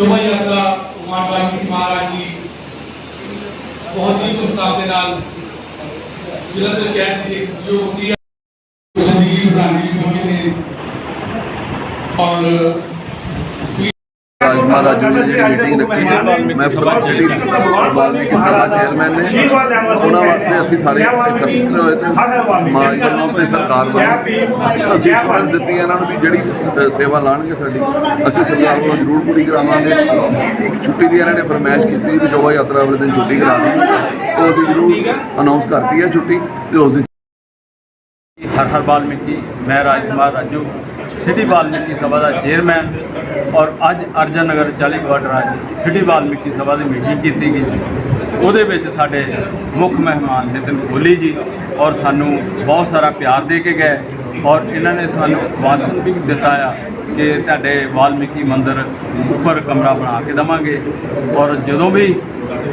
ਸ਼ੋਭਾ ਯਾਤਰਾ ਭਗਵਾਨ ਵਾਲਮੀਕ ਮਹਾਰਾਜ ਜੀ ਬਹੁਤ ਹੀ ਧੂਮਧਾਮ ਦੇ ਨਾਲ ਜਲੰਧਰ ਸ਼ਹਿਰ ਦੀ ਜੋ ਹੁੰਦੀ ਹੈ ਜ਼ਿੰਦਗੀ ਬਣਾਉਣ ਦੀ ਮੌਕੇ ਨੇ। ਔਰ ਰਾਜ ਮਹਾਰਾਜ ਨੇ ਜਿਹੜੀ ਮੀਟਿੰਗ ਰੱਖੀ ਹੈ। ਮੈਂ ਫਰਮਾਨ ਸਿਟੀ ਵਾਲਮੀਕੀ ਸਭਾ ਚੇਅਰਮੈਨ ਨੇ। ਉਹਨਾਂ ਵਾਸਤੇ ਅਸੀਂ ਸਾਰੇ ਇਕੱਤਰ ਹੋਏ ਤੇ ਸਮਾਜ ਵੱਲੋਂ ਤੇ ਸਰਕਾਰ ਵੱਲੋਂ ਅਸੀਂ ਅਸ਼ੋਰੈਂਸ ਦਿੱਤੀ ਇਹਨਾਂ ਨੂੰ ਵੀ ਜਿਹੜੀ ਸੇਵਾ ਲਾਣਗੇ ਸਾਡੀ। ਅਸੀਂ ਸਰਕਾਰ ਵੱਲੋਂ ਜ਼ਰੂਰ ਪੂਰੀ ਕਰਾਵਾਂਗੇ। ਇੱਕ ਛੁੱਟੀ ਦੀ ਇਹਨਾਂ ਨੇ ਫਰਮਾਇਸ਼ ਕੀਤੀ ਵੀ ਸ਼ੋਭਾ ਯਾਤਰਾ ਵਾਲੇ ਦਿਨ ਛੁੱਟੀ ਕਰਾ ਦਿੱਤੀ ਉਹ ਅਸੀਂ ਜ਼ਰੂਰ ਅਨਾਉਂਸ ਕਰਤੀ ਹੈ ਛੁੱਟੀ ਤੇ ਉਸ ਦਿਨ ਹਰ ਹਰ ਵਾਲਮੀਕੀ ਮੈਂ ਰਾਜਕੁਮਾਰ ਰਾਜੂ, ਸਿਟੀ ਵਾਲਮੀਕੀ ਸਭਾ ਦਾ ਚੇਅਰਮੈਨ ਔਰ ਅੱਜ ਅਰਜਨ ਨਗਰ 40 ਕੁਆਟਰ ਅੱਜ ਸਿਟੀ ਵਾਲਮੀਕੀ ਸਭਾ ਦੀ ਮੀਟਿੰਗ ਕੀਤੀ ਗਈ। ਉਹਦੇ ਵਿੱਚ ਸਾਡੇ ਮੁੱਖ ਮਹਿਮਾਨ ਨਿਤਿਨ ਕੋਲੀ ਜੀ ਔਰ ਸਾਨੂੰ ਬਹੁਤ ਸਾਰਾ ਪਿਆਰ ਦੇ ਕੇ ਗਏ। ਔਰ ਇਹਨਾਂ ਨੇ ਸਾਨੂੰ ਵਾਸਨ ਵੀ ਦਿੱਤਾ ਆ ਕਿ ਤੁਹਾਡੇ ਵਾਲਮੀਕੀ ਮੰਦਿਰ ਉੱਪਰ ਕਮਰਾ ਬਣਾ ਕੇ ਦਵਾਂਗੇ। ਔਰ ਜਦੋਂ ਵੀ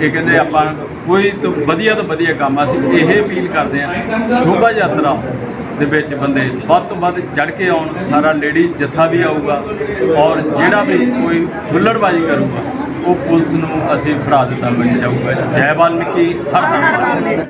ਇਹ ਕਹਿੰਦੇ ਆਪਾਂ ਕੋਈ ਤੋਂ ਵਧੀਆ ਤੋਂ ਵਧੀਆ ਕੰਮ ਅਸੀਂ ਇਹ ਅਪੀਲ ਕਰਦੇ ਹਾਂ, ਸ਼ੋਭਾ ਯਾਤਰਾ ਦੇ ਵਿੱਚ ਬੰਦੇ ਵੱਧ ਤੋਂ ਵੱਧ ਚੜ ਕੇ ਆਉਣ, ਸਾਰਾ ਲੇਡੀ ਜੱਥਾ ਵੀ ਆਊਗਾ ਔਰ ਜਿਹੜਾ ਵੀ ਕੋਈ ਹੁੱਲੜਬਾਜ਼ੀ ਕਰੂਗਾ, ਉਹ ਪੁਲਿਸ ਨੂੰ ਅਸੀਂ ਫੜਾ ਦਿੱਤਾ ਜਾਊਗਾ। ਜੈ ਵਾਲਮੀਕੀ, ਹਰ ਹਰ